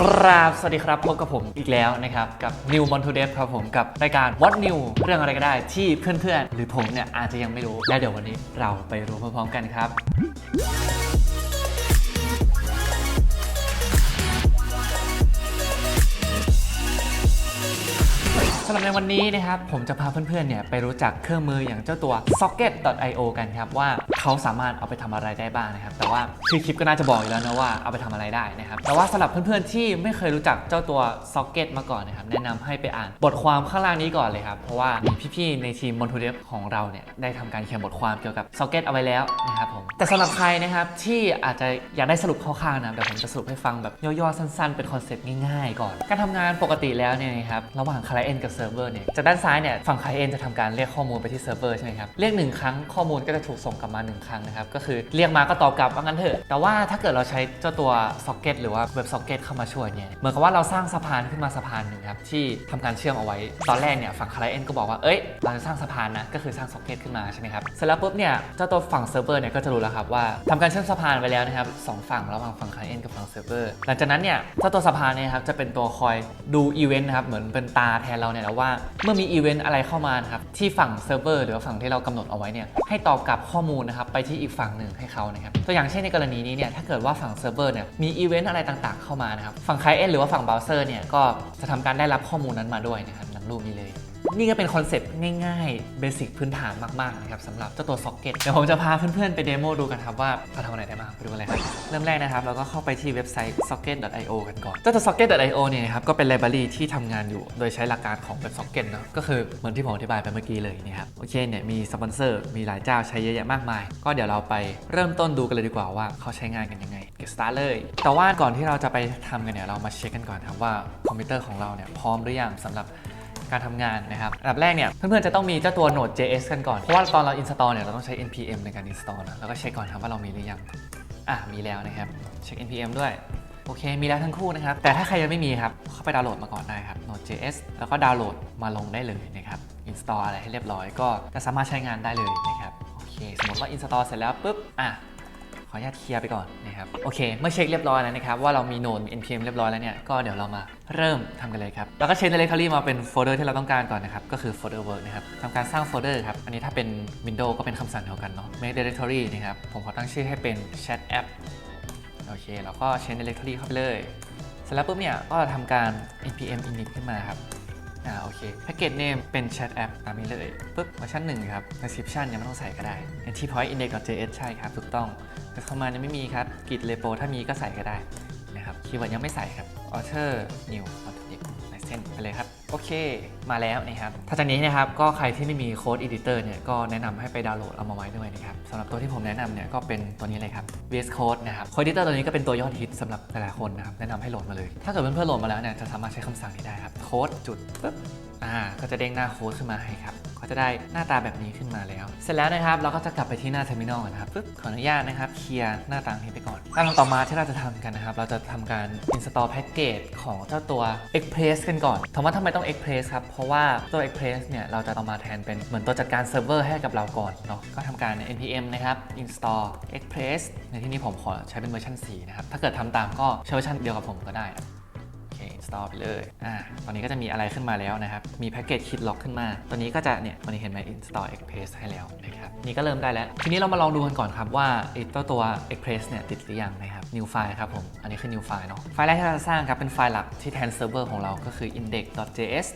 กราบสวัสดีครับพบกับผมอีกแล้วนะครับ กับ New m o n t o d e v ครับผมกับรายการ What New เรื่องอะไรก็ได้ที่เพื่อนๆ หรือผมเนี่ยอาจจะยังไม่รู้ และเดี๋ยววันนี้เราไปรู้พร้อมๆกันครับ หรับในวันนี้นะครับ ผมจะพาเพื่อนๆเนี่ยไปรู้จักเครื่องมืออย่างเจ้าตัว socket.io กันครับ ว่าเขาสามารถเอาไปทำอะไรได้บ้างนะครับ แต่ว่าชื่อคลิปก็น่าจะบอกอยู่แล้วนะว่าเอาไปทำอะไรได้นะครับ แต่ว่าสำหรับเพื่อนๆที่ไม่เคยรู้จักเจ้าตัว socket มาก่อนนะครับ แนะนำให้ไปอ่านบทความข้างล่างนี้ก่อนเลยครับ เพราะว่ามีพี่ๆในทีม m o n t o d e v ของเราเนี่ยได้ทำการเขียนบทความเกี่ยวกับ socket เอาไว้แล้วนะครับผม แต่สำหรับใครนะครับที่อาจจะอยากได้สรุปคร่าวๆนะเดี๋ยวผมจะสรุปให้ฟังแบบย่อๆสั้น ๆ เป็นคอนเซ็ปต์ง่ายๆ ก่อน การทำงานปกติแล้วเนี่ยนะครับระหว่าง client กับ server เนี่ยจากด้านซ้ายเนี่ยฝั่ง client จะทำการเรียกข้อมูลไปที่ server ใช่ไหมครับเรียกหนึ่งครั้งข้อมูลก็จะถูกส่งกลับมาหนึ่งครั้งนะครับก็คือเรียกมาก็ตอบกลับว่างั้นเถอะแต่ว่าถ้าเกิดเราใช้เจ้าตัว socket หรือว่า web socket เข้ามาช่วยเนี่ยเหมือนกับว่าเราสร้างสะพานขึ้นมาสะพานหนึ่งครับที่ทำการเชื่อมเอาไว้ตอนแรกเนี่ยฝั่ง client ก็บอกว่าเอ้ยเราจะสร้างสะพานนะก็คือสร้าง socket ขึ้นมาใช่ไหมครับเสร็จแล้วปุ๊บเนี่ยเจ้าตัวฝั่ง server เวอร์เนี่ยก็จะรู้แล้วครับว่าทำการเชื่อมสะพานไปแล้วนะครับสองฝั่งระหว่างฝั่ง client กับฝั่ง server หลังจากนั้นเนี่ยเจ้าตัวสะพานเนี่ยครับจะเป็นตัวคอยดูอีเวนต์นะครับเหมือนเป็นตาแทนเราเนี่ยแล้ว่าเมื่อมีอีเวนต์อะไรเข้ามานะครับที่ฝั่งเซิร์ฟเวอร์หรือว่าฝั่งที่เรากำหนดเอาไว้เนี่ยให้ตอบกลับข้อมูลนะครับไปที่อีกฝั่งหนึ่งให้เขานะครับตัวอย่างเช่นในกรณีนี้เนี่ยถ้าเกิดว่าฝั่งเซิร์ฟเวอร์เนี่ยมีอีเวนต์อะไรต่างๆ เข้ามานะครับฝั่งไคลเอนต์หรือว่าฝั่งเบราว์เซอร์เนี่ยก็จะทำการได้รับข้อมูลนั้นมาด้วยนะครับดังรูปนี้เลย นี่ก็เป็นคอนเซ็ปต์ง่ายๆเบสิกพื้นฐานมากๆนะครับสำหรับเจ้าตัว Socket เดี๋ยวผมจะพาเพื่อนๆ ไปเดโมดูกันครับว่าเราทำอะไรได้บ้างไปดูกันเลยครับเริ่มแรกนะครับเราก็เข้าไปที่เว็บไซต์ socket.io กันก่อนเจ้าตัว socket.io เนี่ยนะครับก็เป็นไลบรารีที่ทำงานอยู่ โดยใช้หลักการของ Web Socket เนอะก็คือเหมือนที่ผมอธิบายไปเมื่อกี้เลยนะครับโอเคเนี่ยมีสปอนเซอร์มีหลายเจ้าใช้เยอะแยะมากมาย ก็เดี๋ยวเราไปเริ่มต้นดูกันเลยดีกว่าว่าเขาใช้งานกันยังไง get start เลย แต่ว่าก่อนที่เราจะไปทำกันเนี่ยเรามาเช็คกันก่อนครับว่าคอมพิวเตอร์ของเราเนี่ยพร้อมหรือยังสำหรับ การทำงานนะครับอันดับแรกเนี่ยเพื่อนๆจะต้องมีเจ้าตัว Node.js กันก่อน เพราะว่าตอนเรา install เนี่ยเราต้องใช้ npm ในการ install นะแล้วก็เช็คก่อนครับว่าเรามีหรือยังอะมีแล้วนะครับเช็ค npm ด้วยโอเค มีแล้วทั้งคู่นะครับ แต่ถ้าใครยังไม่มีครับ เข้าไปดาวน์โหลดมาก่อนได้ครับ Node.js แล้วก็ดาวน์โหลดมาลงได้เลยนะครับ install อะไรให้เรียบร้อยก็จะสามารถใช้งานได้เลยนะครับ โอเค สมมติว่า install เสร็จแล้วปุ๊บ อะ ออนุญาตเคลียร์ไปก่อนนะครับโอเค เมื่อเช็คเรียบร้อยแล้วนะครับว่าเรามีโนดมี npm เรียบร้อยแล้วเนี่ยก็เดี๋ยวเรามาเริ่มทำกันเลยครับแล้วก็เช็ค directory มาเป็นโฟลเดอร์ที่เราต้องการก่อนนะครับก็คือโฟลเดอร์ work นะครับทำการสร้างโฟลเดอร์ครับอันนี้ถ้าเป็น Windows ก็เป็นคำสั่งเดียวกันเนาะ make directory นะครับผมขอตั้งชื่อให้เป็น chat app โอเคเราก็เช็ค directory เข้าไปเลยเสร็จแล้วปุ๊บเนี่ยก็ทำการ npm init ขึ้นมาครับอ่าโอเค package name เป็น chat app ตามนี้เลยปุ๊บเวอร์ชันหนึ่งครับ description ยังไม่ต้องใส่ก็ได้ endpoint index.js ใช่ครับ ถูกต้อง แต่เข้ามายังไม่มีครับ git repo ถ้ามีก็ใส่ก็ได้นะครับคีย์เวิร์ดยังไม่ใส่ครับ author new autodict license ไปเลยครับ โอเค มาแล้วนะครับถ้าจากนี้นะครับก็ใครที่ไม่มี code editor เนี่ยก็แนะนำให้ไปดาวน์โหลดเอามาไว้ด้วยนะครับสำหรับตัวที่ผมแนะนำเนี่ยก็เป็นตัวนี้เลยครับ VS Code นะครับ code editor ตัวนี้ก็เป็นตัวยอดฮิตสำหรับหลายๆคนนะครับแนะนำให้โหลดมาเลย ถ้าเกิดเพื่อนๆโหลดมาแล้วเนี่ยจะสามารถใช้คำสั่งนี้ได้ครับ code จุดปึ๊บ อ่าก็จะเด้งหน้าโค้ดขึ้นมาให้ครับก็จะได้หน้าตาแบบนี้ขึ้นมาแล้ว เสร็จแล้วนะครับเราก็จะกลับไปที่หน้าเทอร์มินอลนะครับปึ๊บขออนุญาตนะครับเคลียร์หน้าต่างนี้ไปก่อนขั้นตอนต่อมาที่เราจะทำกันนะครับ เราจะทำการ install package ของเจ้าตัว Express กันก่อนถามว่าทำไมต้อง Express ครับ เพราะว่าตัว Express เนี่ยเราจะเอามาแทนเป็นเหมือนตัวจัดการเซิร์ฟเวอร์ให้กับเราก่อนเนาะก็ทำการ npm นะครับ install Express ในที่นี้ผมขอใช้เป็นเวอร์ชัน4นะครับถ้าเกิดทำตามก็ใช้เวอร์ชันเดียวกับผมก็ได้นะ install ไปเลยอ่าตอนนี้ก็จะมีอะไรขึ้นมาแล้วนะครับ มีแพ็กเกจคิดล็อกขึ้นมา ตอนนี้ก็จะเนี่ยตอนนี้เห็นไหม install express ให้แล้วนะครับ นี่ก็เริ่มได้แล้ว ทีนี้เรามาลองดูกันก่อนครับว่าไอ้ตัวตัว express เนี่ยติดหรือยังนะครับ new file ครับผม อันนี้คือ new file เนาะ ไฟล์แรกที่เราจะสร้างครับเป็นไฟล์หลักที่แทนเซิร์ฟเวอร์ของเราก็คือ index.js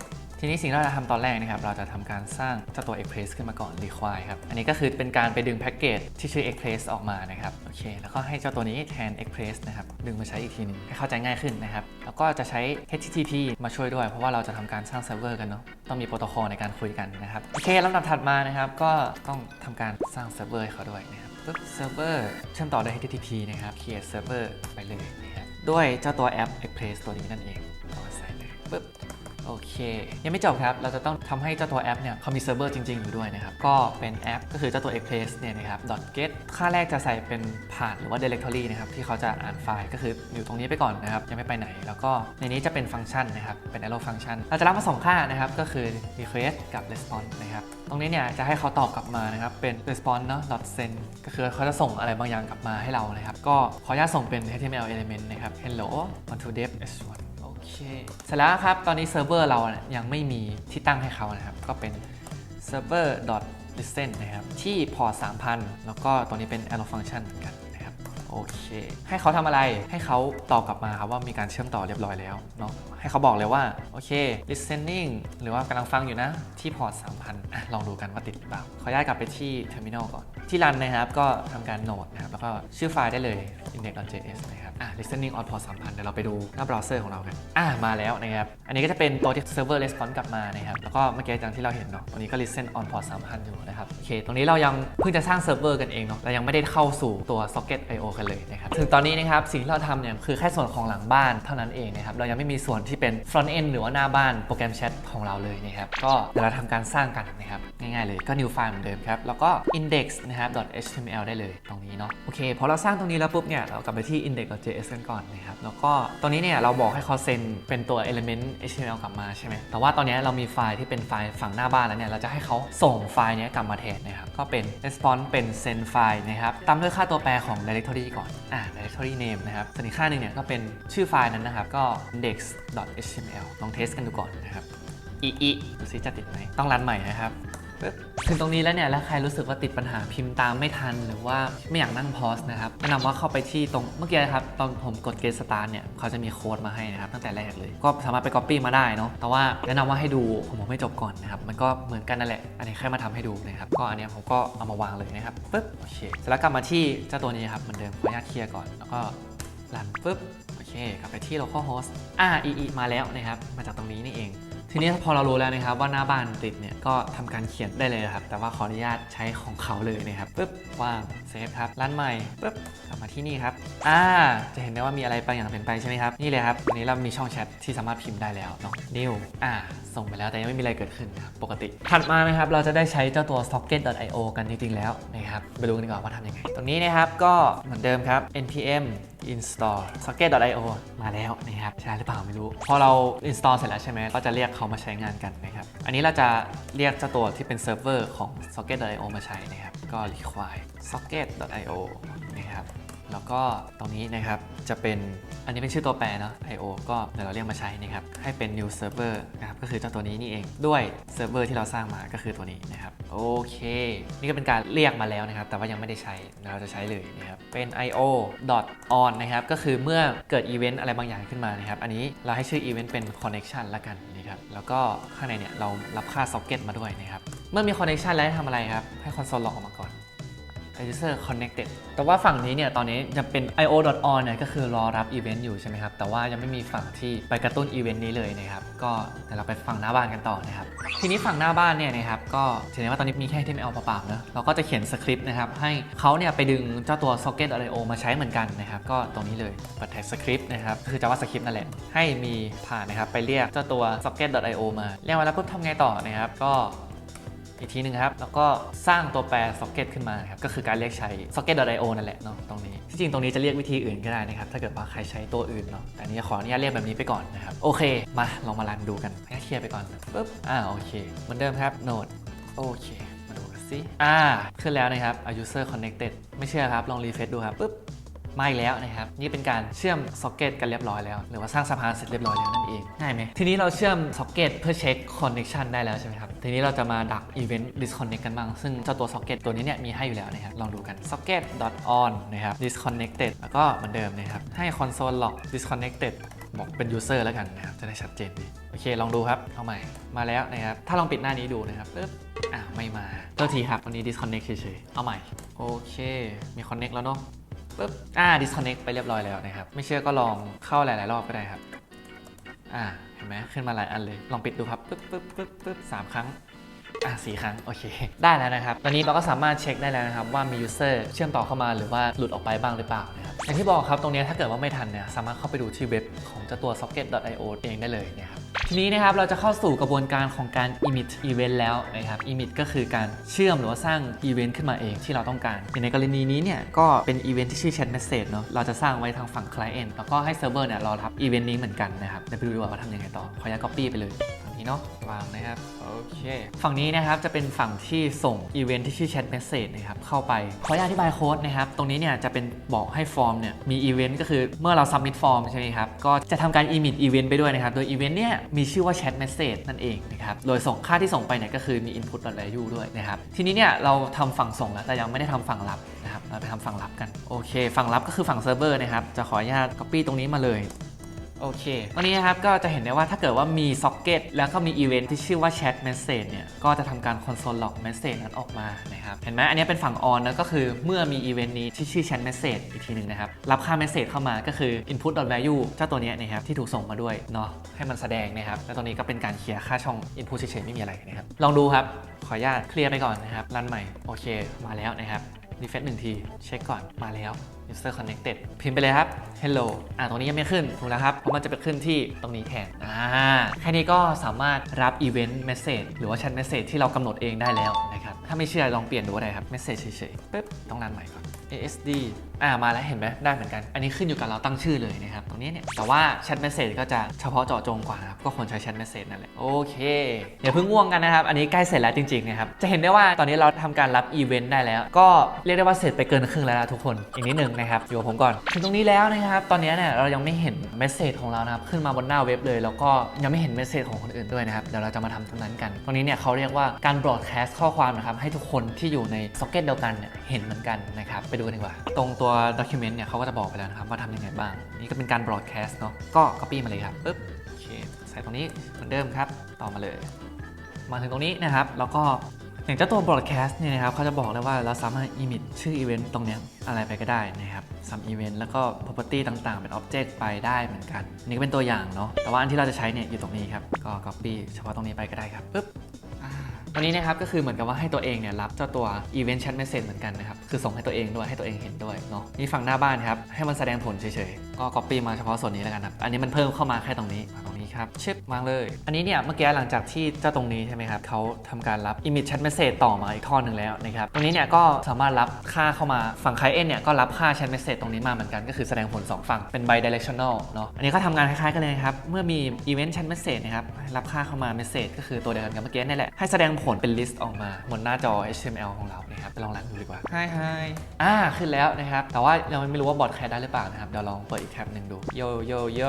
ทีนี้สิ่งที่เราจะทำตอนแรกนะครับ เราจะทำการสร้างเจ้าตัว Express ขึ้นมาก่อน require ครับ อันนี้ก็คือเป็นการไปดึงแพ็กเกจที่ชื่อ Express ออกมานะครับ โอเค แล้วก็ให้เจ้าตัวนี้แทน Express นะครับ ดึงมาใช้อีกทีนึงให้เข้าใจง่ายขึ้นนะครับ แล้วก็จะใช้ HTTP มาช่วยด้วย เพราะว่าเราจะทำการสร้างเซิร์ฟเวอร์กันเนาะ ต้องมีโปรโตคอลในการคุยกันนะครับ โอเคลำดับถัดมานะครับ ก็ต้องทำการสร้างเซิร์ฟเวอร์ให้เขาด้วยนะครับปึ๊บเซิร์ฟเวอร์เชื่อมต่อด้วย HTTP นะครับ create server ไปเลยนะครับ ด้วยเจ้าตัวแอป Express ตัวนี้นั่นเองเอาใส่เลยปึ๊บ โอเค ยังไม่จบครับ เราจะต้องทำให้เจ้าตัวแอปเนี่ยเขามีเซิร์ฟเวอร์จริง ๆ อยู่ด้วยนะครับ ก็เป็นแอปก็คือเจ้าตัว Express เนี่ยนะครับ .get ค่าแรกจะใส่เป็นผ่านหรือว่า directory นะครับ ที่เขาจะอ่านไฟล์ก็คืออยู่ตรงนี้ไปก่อนนะครับ ยังไม่ไปไหน แล้วก็ในนี้จะเป็นฟังก์ชันนะครับ เป็น arrow function เราจะรับมาสองค่านะครับ ก็คือ request กับ response นะครับ ตรงนี้เนี่ยจะให้เขาตอบกลับมานะครับ เป็น response เนาะ .send ก็คือเขาจะส่งอะไรบางอย่างกลับมาให้เรานะครับ ก็ขออนุญาตส่งเป็น HTML element นะครับ hello on to dev h1 เคเสร็จแล้วครับ ตอนนี้เซิร์ฟเวอร์เราเนี่ยยังไม่มีที่ตั้งให้เขานะครับ ก็เป็น server listen นะครับ ที่พอร์ต 3,000 แล้วก็ตัวนี้เป็น arrow function เหมือนกัน โอเค ให้เขาทำอะไรให้เขาตอบกลับมาครับว่ามีการเชื่อมต่อเรียบร้อยแล้วเนาะให้เขาบอกเลยว่า โอเค listening หรือว่ากำลังฟังอยู่นะ ที่พอร์ต3,000 ลองดูกันว่าติดหรือเปล่าขออนุญาตกลับไปที่ terminal ก่อน ที่รันนะครับ ก็ทำการโหลดนะครับ แล้วก็ชื่อไฟล์ได้เลย index.js นะครับ อะ listening on port 3,000 เดี๋ยวเราไปดูหน้าเบราว์เซอร์ของเรากัน อะ มาแล้วนะครับ อันนี้ก็จะเป็นตัวที่ server response กลับมานะครับ แล้วก็เมื่อกี้อย่างที่เราเห็นเนาะตรงนี้ก็ listen on port 3,000 อยู่นะครับ โอเค ตรงนี้เรายังเพิ่งจะสร้างเซิร์ฟเวอร์กันเองเนาะเรายังไม่ได้เข้าสู่ตัว socket io กันเลยนะครับถึงตอนนี้นะครับสิ่งที่เราทำเนี่ยคือแค่ส่วนของหลังบ้านเท่านั้นเองนะครับเรายังไม่มีส่วนที่เป็น front end หรือว่าหน้าบ้านโปรแกรมแชทของเราเลยนะครับก็เดี๋ยวเราทำการสร้างกันนะครับง่ายๆเลยก็ new file เหมือนเดิมครับแล้วก็ index นะครับ .html ได้เลยตรงนี้เนาะโอเคพอเราสร้างตรงนี้แล้วปุ๊บเนี่ยเรากลับไปที่ index.js กันก่อนนะครับแล้วก็ตรงนี้เนี่ยเราบอกให้เขาเซ็นเป็นตัว element html กลับมาใช่ไหมแต่ว่าตอนนี้เรามีไฟล์ที่เป็นไฟล์ฝั่งหน้าบ้านแล้วเนี่ยเราจะให้เขาส่งไฟล์นี้กลับมาแทนนะครับก็เป็น response เป็น send file นะครับตามด้วยค่าตัวแปรของ directory ก่อนอ่า directory name นะครับส่วนอีกค่าหนึ่งเนี่ยก็เป็นชื่อไฟล์นั้นนะครับ ก็ index.html ลองเทสกันดูก่อนนะครับอีอีดูซิจะติดไหมต้องรันใหม่นะครับ ปึ๊บถึงตรงนี้แล้วเนี่ยแล้วใครรู้สึกว่าติดปัญหาพิมพ์ตามไม่ทัน หรือว่าไม่อยากนั่งพอสนะครับแนะนำว่าเข้าไปที่ตรงเมื่อกี้นะครับตอนผมกด get start เนี่ยเขาจะมีโค้ดมาให้นะครับตั้งแต่แรกเลย ก็สามารถไป copy มาได้เนาะแต่ว่าแนะนำว่าให้ดูผมบอกไม่จบก่อนนะครับมันก็เหมือนกันนั่นแหละอันนี้แค่มาทำให้ดูนะครับก็อันนี้ผมก็เอามาวางเลยนะครับปึ๊บโอเคเสร็จแล้วกลับมาที่เจ้าตัวนี้ครับเหมือนเดิมขออนุญาตเคลียร์ก่อนแล้วก็รันปึ๊บโอเคกลับไปที่ localhost อ่า EE มาแล้วนะครับมาจากตรงนี้นี่เอง ทีนี้พอเรารู้แล้วนะครับว่าหน้าบ้านติดเนี่ยก็ทำการเขียนได้เลยครับ แต่ว่าขออนุญาตใช้ของเขาเลยนะครับปึ๊บวางเซฟครับรันใหม่ปึ๊บกลับมาที่นี่ครับอ่าจะเห็นได้ว่ามีอะไรบางอย่างเปลี่ยนไปใช่ไหมครับนี่เลยครับอันนี้เรามีช่องแชทที่สามารถพิมพ์ได้แล้วเนาะนิวอ่าส่งไปแล้วแต่ยังไม่มีอะไรเกิดขึ้นครับปกติถัดมานะครับเราจะได้ใช้เจ้าตัว socket.io กันจริงๆแล้วนะครับไปดูกันดีกว่าว่าทำยังไง ตรงนี้นะครับก็เหมือนเดิมครับ npm install socket.io มาแล้วนะครับใช่หรือเปล่าไม่รู้ พอเรา install เสร็จแล้วใช่ไหมก็จะเรียกเขามาใช้งานกันนะครับ อันนี้เราจะเรียกเจ้าตัวที่เป็นเซิร์ฟเวอร์ของ socket.io มาใช้นะครับ ก็ require socket.io นะครับ แล้วก็ตรงนี้นะครับจะเป็นอันนี้เป็นชื่อตัวแปรเนาะ io ก็เดี๋ยวเราเรียกมาใช้นะครับให้เป็น new server นะครับก็คือเจ้าตัวนี้นี่เองด้วยเซิร์ฟเวอร์ที่เราสร้างมาก็คือตัวนี้นะครับโอเค นี่ก็เป็นการเรียกมาแล้วนะครับ แต่ว่ายังไม่ได้ใช้เราจะใช้เลยนะครับเป็น io on นะครับก็คือเมื่อเกิดอีเวนต์อะไรบางอย่างขึ้นมานะครับอันนี้เราให้ชื่ออีเวนต์เป็น connection ละกันนะครับแล้วก็ข้างในเนี่ยเรารับค่า socket มาด้วยนะครับเมื่อมี connection แล้วทำอะไรครับให้ console log ออกมาก่อน user connected แต่ว่าฝั่งนี้เนี่ยตอนนี้จะเป็น io.on เนี่ยก็คือรอรับอีเวนต์อยู่ใช่ไหมครับ แต่ว่ายังไม่มีฝั่งที่ไปกระตุ้นอีเวนต์นี้เลยนะครับ ก็เดี๋ยวเราไปฝั่งหน้าบ้านกันต่อนะครับ ทีนี้ฝั่งหน้าบ้านเนี่ยนะครับ ก็เห็นได้ว่าตอนนี้มีแค่ HTML เอาปล่าๆเนอะเราก็จะเขียนสคริปต์นะครับ ให้เขาเนี่ยไปดึงเจ้าตัว socket.io มาใช้เหมือนกันนะครับ ก็ตรงนี้เลยเปิดแท็กสคริปต์นะครับ คือ JavaScript นั่นแหละ ให้มีผ่านนะครับไปเรียกเจ้าตัว socket.io มาเรียกมาแล้วปุ๊บทำไงต่อนะครับ ก็ อีกทีหนึงครับ แล้วก็สร้างตัวแปร socket ขึ้นมาครับ ก็คือการเรียกใช้ socket.io นั่นแหละเนาะตรงนี้ ที่จริงตรงนี้จะเรียกวิธีอื่นก็ได้นะครับ ถ้าเกิดว่าใครใช้ตัวอื่นเนาะ แต่นี้ขออนุญาตเรียกแบบนี้ไปก่อนนะครับ โอเค มาลองมารันดูกันให้เคลียร์ไปก่อนปุ๊บ อ่า โอเค เหมือนเดิมครับ node โอเค มาดูกันสิ อ่า ขึ้นแล้วนะครับ user connected ไม่เชื่อครับ ลองรีเฟซดูครับปุ๊บ มาอีกแล้วนะครับ นี่เป็นการเชื่อมซ็อกเก็ตกันเรียบร้อยแล้ว หรือว่าสร้างสะพานเสร็จเรียบร้อยแล้วนั่นเองง่ายไหมทีนี้เราเชื่อมซ็อกเก็ตเพื่อเช็คคอนเน c ชันได้แล้วใช่ไหมครับ ทีนี้เราจะมาดักอีเวนต์ disconnect กันบ้าง ซึ่งเจ้าตัวซ็อกเก็ตตัวนี้เนี่ยมีให้อยู่แล้วนะครับ ลองดูกัน socket on นะครับ disconnected แล้วก็เหมือนเดิมนะครับให้ console log disconnected บอกเป็น user แล้วกันนะครับจะได้ชัดเจนดีโอเค ลองดูครับเอาใหม่มาแล้วนะครับ ถ้าลองปิดหน้านี้ดูนะครับปึ๊บอ่าไม่มาตัวทีครับวันนี้ disconnect เฉยๆเอาใหม่โอเค มี connect แล้วเนาะ ปึ๊บอ่า disconnect ไปเรียบร้อยแล้วนะครับ ไม่เชื่อก็ลองเข้าหลาย ๆ รอบก็ได้ครับ อ่า เห็นไหมขึ้นมาหลายอันเลย ลองปิดดูครับปึ๊บปึ๊บปึ๊บปึ๊บสามครั้งอ่าสี่ครั้ง โอเค ได้แล้วนะครับ ตอนนี้เราก็สามารถเช็คได้แล้วนะครับ ว่ามี user เชื่อมต่อเข้ามาหรือว่าหลุดออกไปบ้างหรือเปล่านะครับอย่างที่บอกครับ ตรงนี้ถ้าเกิดว่าไม่ทันเนี่ย สามารถเข้าไปดูที่เว็บของเจ้าตัว socket.io เองได้เลยนะครับ ทีนี้นะครับเราจะเข้าสู่กระบวนการของการ emit event แล้วนะครับ emit ก็คือการเชื่อมหรือว่าสร้าง event ขึ้นมาเองที่เราต้องการ ในกรณีนี้เนี่ยก็เป็น event ที่ชื่อ chat message เนาะเราจะสร้างไว้ทางฝั่ง client แล้วก็ให้เซิร์ฟเวอร์เนี่ยรอรับ event นี้เหมือนกันนะครับเดี๋ยวไปดูดีกว่าว่าทำยังไงต่อขออนุญาต copy ไปเลย นี้เนาะวางนะครับโอเคฝั่งนี้นะครับจะเป็นฝั่งที่ส่ง event ที่ชื่อ chat message นะครับเข้าไปขออนุญาตอธิบายโค้ดนะครับตรงนี้เนี่ยจะเป็นบอกให้ฟอร์มเนี่ยมี event ก็คือเมื่อเรา submit form ใช่ไหมครับก็จะทำการ emit event ไปด้วยนะครับโดย event เนี่ยมีชื่อว่า chat message นั่นเองนะครับโดยส่งค่าที่ส่งไปเนี่ยก็คือมี input value ด้วยนะครับทีนี้เนี่ยเราทำฝั่งส่งแล้วแต่ยังไม่ได้ทำฝั่งรับนะครับเราไปทำฝั่งรับกันโอเค ฝั่งรับก็คือฝั่งเซิร์ฟเวอร์นะครับจะขออนุญาต copy ตรงนี้มาเลย โอเคตรงนี้นะครับก็จะเห็นได้ว่าถ้าเกิดว่ามี socket แล้วก็มี event ที่ชื่อว่า chat message เนี่ย ก็จะทำการ console log message นั้นออกมานะครับ เห็นไหมอันนี้เป็นฝั่ง on นะก็คือเมื่อมี event นี้ที่ชื่อ chat message อีกทีหนึ่งนะครับ รับค่า message เข้ามาก็คือ input value เจ้าตัวนี้นะครับที่ถูกส่งมาด้วยเนาะให้มันแสดงนะครับแล้วตรงนี้ก็เป็นการเคลียร์ค่าช่อง input เฉยๆไม่มีอะไรนะครับลองดูครับขออนุญาตเคลียร์ไปก่อนนะครับรันใหม่โอเคมาแล้วนะครับรีเฟซหนึ่งทีเช็คก่อนมาแล้ว user connected พิมพ์ไปเลยครับ hello อ่าตรงนี้ยังไม่ขึ้นถูกแล้วครับ เพราะมันจะไปขึ้นที่ตรงนี้แทนอ่าแค่นี้ก็สามารถรับ event message หรือว่า chat message ที่เรากำหนดเองได้แล้วนะครับ ถ้าไม่เชื่อลองเปลี่ยนดูก็ได้ครับ message เฉยๆปึ๊บต้องรันใหม่ก่อน ASD อ่ามาแล้วเห็นไหมได้เหมือนกัน อันนี้ขึ้นอยู่กับเราตั้งชื่อเลยนะครับ ตรงนี้เนี่ย แต่ว่า chat message ก็จะเฉพาะเจาะจงกว่านะครับ ก็ควรใช้ chat message นั่นแหละ โอเค อย่าเพิ่งง่วงกันนะครับ อันนี้ใกล้เสร็จแล้วจริง ๆ นะครับ จะเห็นได้ว่าตอนนี้เราทำการรับอีเวนต์ได้แล้ว ก็เรียกได้ว่าเสร็จไปเกินครึ่งแล้วนะทุกคน อีกนิดหนึ่งนะครับ อยู่กับผมก่อน ถึงตรงนี้แล้วนะครับ ตอนนี้เนี่ยเรายังไม่เห็นเมสเซจของเรานะครับ ขึ้นมาบนหน้าเว็บเลย แล้วก็ยังไม่เห็นเมสเซจของคนอื่นด้วยนะครับ เดี๋ยวเราจะมาทำตรงนั้นกัน ตรงนี้เนี่ยเขาเรียกว่าการ broadcast ข้อความนะครับให้ทุกคนที่อยู่ใน socket เดียวกันเนี่ยเห็นเหมือนกันนะครับไปดูกันดีกว่า ตรงตัว document เนี่ยเขาก็จะบอกไปแล้วนะครับว่าทำยังไงบ้าง นี่ก็เป็นการ broadcast เนาะก็ copy มาเลยครับปึ๊บโอเคใส่ตรงนี้เหมือนเดิมครับ ต่อมาเลย มาถึงตรงนี้นะครับแล้วก็อย่างเจ้าตัว broadcast เนี่ยนะครับเขาจะบอกเลยว่าเราสามารถ emit ชื่อ event ตรงเนี้ยอะไรไปก็ได้นะครับ some event แล้วก็ property ต่างๆ เป็น object ไปได้เหมือนกัน นี่ก็เป็นตัวอย่างเนาะแต่ว่าอันที่เราจะใช้เนี่ยอยู่ตรงนี้ครับก็ copy เฉพาะตรงนี้ไปก็ได้ครับปึ๊บ วนี้นะครับก็คือเหมือนกับว่าให้ตัวเองเนี่ยรับเจ้าตัว event chat message เหมือนกันนะครับ คือส่งให้ตัวเองด้วยให้ตัวเองเห็นด้วยเนาะนี่ฝั่งหน้าบ้านครับให้มันแสดงผลเฉยๆก็ copy มาเฉพาะส่วนนี้แล้วกันครับอันนี้มันเพิ่มเข้ามาแค่ตรงนี้มาตรงนี้ ครับชิปวางเลย อันนี้เนี่ยเมื่อกี้หลังจากที่เจ้าตรงนี้ใช่ไหมครับเขาทำการรับ image chat message ต่อมาอีกท่อนหนึ่งแล้วนะครับตรงนี้เนี่ยก็สามารถรับค่าเข้ามาฝั่ง client เนี่ยก็รับค่า chat message ตรงนี้มาเหมือนกันก็คือแสดงผลสองฝั่งเป็น bi-directional เนาะอันนี้ก็ทำงานคล้ายๆกันเลยครับเมื่อมี event chat message นะครับรับค่าเข้ามา message ก็คือตัวเดียวกันกับเมื่อกี้นี่แหละให้แสดงผลเป็น list ออกมาบนหน้าจอ HTML ของเรานะครับไปลองรันดูดีกว่า hi hi อ่าขึ้นแล้วนะครับแต่ว่ายังไม่รู้ว่าบอทแคสได้หรือเปล่านะครับเดี๋ยวลองเปิดอีกแท็บหนึ่งดูโยโยโย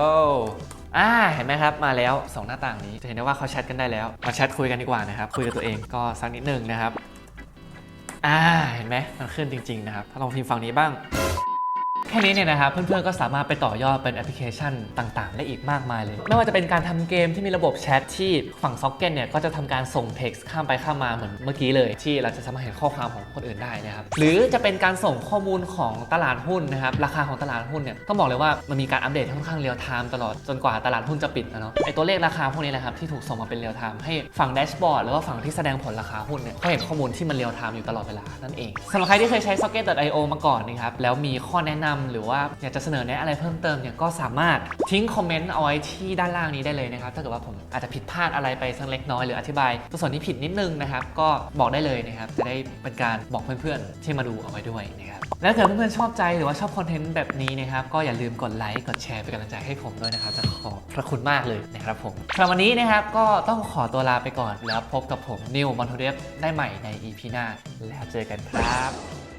อ่าเห็นไหมครับมาแล้ว 2 หน้าต่างนี้จะเห็นได้ว่าเขาแชทกันได้แล้วมาแชทคุยกันดีกว่านะครับคุยกับตัวเองก็สักนิดหนึ่งนะครับอ่าเห็นไหมมันขึ้นจริง ๆ นะครับ ถ้าลองพิมพ์ฝั่งนี้บ้าง แค่นี้เนี่ยนะครับเพื่อนๆก็สามารถไปต่อยอดเป็นแอปพลิเคชันต่างๆ ได้อีกมากมายเลย ไม่ว่าจะเป็นการทำเกมที่มีระบบแชทที่ฝั่งซ็อกเก็ตเนี่ยก็จะทำการส่ง text ข้ามไปข้ามมาเหมือนเมื่อกี้เลย ที่เราจะสามารถเห็นข้อความของคนอื่นได้นะครับหรือจะเป็นการส่งข้อมูลของตลาดหุ้นนะครับราคาของตลาดหุ้นเนี่ยต้องบอกเลยว่ามันมีการอัปเดตค่อนข้างเรียลไทม์ตลอดจนกว่าตลาดหุ้นจะปิดนะเนาะไอตัวเลขราคาพวกนี้แหละครับที่ถูกส่งมาเป็นเรียลไทม์ให้ฝั่งแดชบอร์ดหรือว่าฝั่งที่แสดงผลราคาหุ้นเนี่ยเขาเห็นข้อมูลที่มันเรียลไทม์อยู่ตลอดเวลานั่นเองสำหรับใครที่เคยใช้ socket.io มาก่อนนะครับแล้วมีข้อแนะนำหรือว่าอยากจะเสนอแนะอะไรเพิ่มเติมเนี่ยก็สามารถทิ้งคอมเมนต์เอาไว้ที่ด้านล่างนี้ได้เลยนะครับถ้าเกิดว่าผมอาจจะผิดพลาดอะไรไปสักเล็กน้อยหรืออธิบายตัวส่วนที่ผิดนิดนึงนะครับก็บอกได้เลยนะครับจะได้เป็นการบอกเพื่อนๆที่มาดูเอาไว้ด้วยนะครับแล้วถ้าเกิดเพื่อนๆชอบใจหรือว่าชอบคอนเทนต์แบบนี้นะครับก็อย่าลืมกดไลค์กดแชร์เป็นกำลังใจให้ผมด้วยนะครับจะขอบพระคุณมากเลยนะครับผมสำหรับวันนี้นะครับก็ต้องขอตัวลาไปก่อนแล้วพบกับผมนิวมอนโทเดฟได้ใหม่ใน EP หน้าแล้วเจอกันครับ